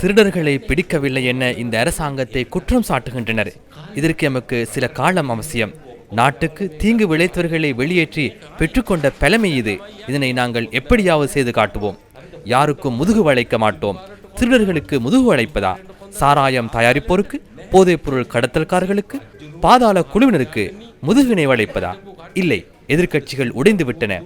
திருடர்களை பிடிக்கவில்லை என இந்த அரசாங்கத்தை குற்றம் சாட்டுகின்றனர். இதற்கு எமக்கு சில காலம் அவசியம். நாட்டுக்கு தீங்கு விளைத்தவர்களை வெளியேற்றி பெற்றுக்கொண்ட பலமை இது. இதனை நாங்கள் எப்படியாவது செய்து காட்டுவோம். யாருக்கும் முதுகு வளைக்க மாட்டோம். திருடர்களுக்கு முதுகு வளைப்பதா? சாராயம் தயாரிப்போருக்கு போதைப்பொருள் கடத்தல்காரர்களுக்கு பாதாள குழுவினருக்கு முதுகினை வளைப்பதா? இல்லை எதிர்க்கட்சிகள் உடைந்து விட்டன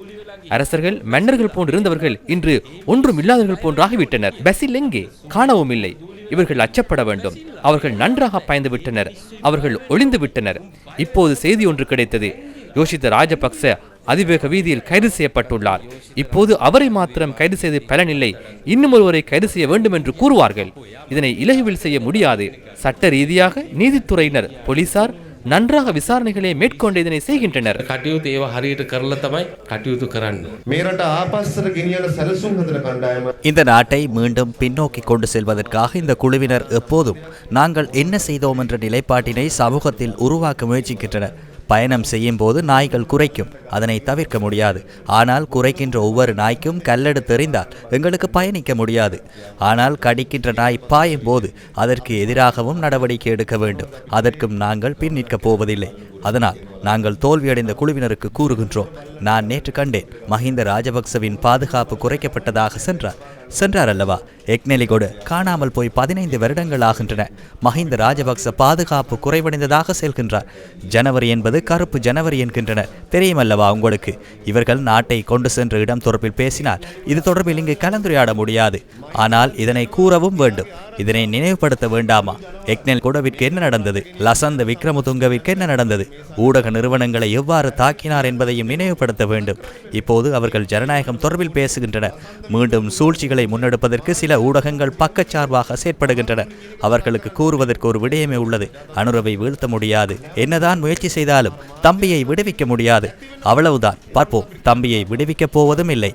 அரசர்கள் மன்னர்கள் போன்று இருந்தவர்கள் இன்று ஒன்றும் இல்லாதவர்கள் போன்றாகிவிட்டனர். பசில் எங்கே? காணவும் இல்லை. இவர்கள் அச்சப்பட வேண்டும். அவர்கள் நன்றாக பாய்ந்து விட்டனர். அவர்கள் ஒளிந்து விட்டனர். இப்போது செய்தி ஒன்று கிடைத்தது. யோசித்த ராஜபக்ச அதிவேக வீதியில் கைது செய்யப்பட்டுள்ளார். இப்போது அவரை மாத்திரம் கைது செய்து பலனில்லை இன்னும் ஒருவரை கைது செய்ய வேண்டும் என்று கூறுவார்கள். இதனை இலகுவில் செய்ய முடியாது. சட்ட ரீதியாக நீதித்துறையினர் போலீசார் நன்றாக விசாரணைகளை மேற்கொண்டு இதனை செய்கின்றனர் කටයුතු ඒව හරියට කරලා තමයි කටයුතු කරන්න. මේ රට ආපස්සට ගෙනියන සැලසුම් හදන කණ්ඩායම இந்த நாட்டை மீண்டும் பின்னோக்கி கொண்டு செல்வதற்காக இந்த குழுவினர் எப்போதும் நாங்கள் என்ன செய்தோம் என்ற நிலைப்பாட்டினை சமூகத்தில் உருவாக்க முயற்சிக்கின்றனர் பயணம் செய்யும் போது நாய்கள் குறைக்கும் அதனை தவிர்க்க முடியாது. ஆனால் குறைக்கின்ற ஒவ்வொரு நாய்க்கும் கல்லெடுத்து எறிந்தால் எங்களுக்கு பயணிக்க முடியாது. ஆனால் கடிக்கின்ற நாய் பாயும் போது அதற்கு எதிராகவும் நடவடிக்கை எடுக்க வேண்டும். அதற்கும் நாங்கள் பின் நிற்கப் போவதில்லை. அதனால் நாங்கள் தோல்வியடைந்த குழுவினருக்கு கூறுகின்றோம். நான் நேற்று கண்டேன் மஹிந்த ராஜபக்சவின் பாதுகாப்பு குறைக்கப்பட்டதாக சென்றார். சென்றார் அல்லவா? எக்னெலிகோடு காணாமல் போய் பதினைந்து வருடங்கள் ஆகின்றன. மஹிந்த ராஜபக்ச பாதுகாப்பு குறைவடைந்ததாக செல்கின்றார். ஜனவரி என்பது கருப்பு ஜனவரி என்கின்றனர் தெரியுமல்லவா உங்களுக்கு? இவர்கள் நாட்டை கொண்டு சென்ற இடம் தொடர்பில் பேசினால் இது தொடர்பில் இங்கு கலந்துரையாட முடியாது. ஆனால் இதனை கூறவும் வேண்டும். இதனை நினைவுபடுத்த வேண்டாமா? எக்னெல் கூடவிற்கு என்ன நடந்தது? லசந்த விக்ரமதுங்கவிற்கு என்ன நடந்தது? ஊடக நிறுவனங்களை எவ்வாறு தாக்கினார் என்பதையும் நினைவுபடுத்த வேண்டும். இப்போது அவர்கள் ஜனநாயகம் தொடர்பில் பேசுகின்றனர். மீண்டும் சூழ்ச்சிகளை முன்னெடுப்பதற்கு சில ஊடகங்கள் பக்கச்சார்பாக செயற்படுகின்றன. அவர்களுக்கு கூறுவதற்கு ஒரு விடயமே உள்ளது. அனுரவை வீழ்த்த முடியாது. என்னதான் முயற்சி செய்தாலும் தம்பியை விடுவிக்க முடியாது. அவ்வளவுதான். பார்ப்போம். தம்பியை விடுவிக்கப் போவதும் இல்லை.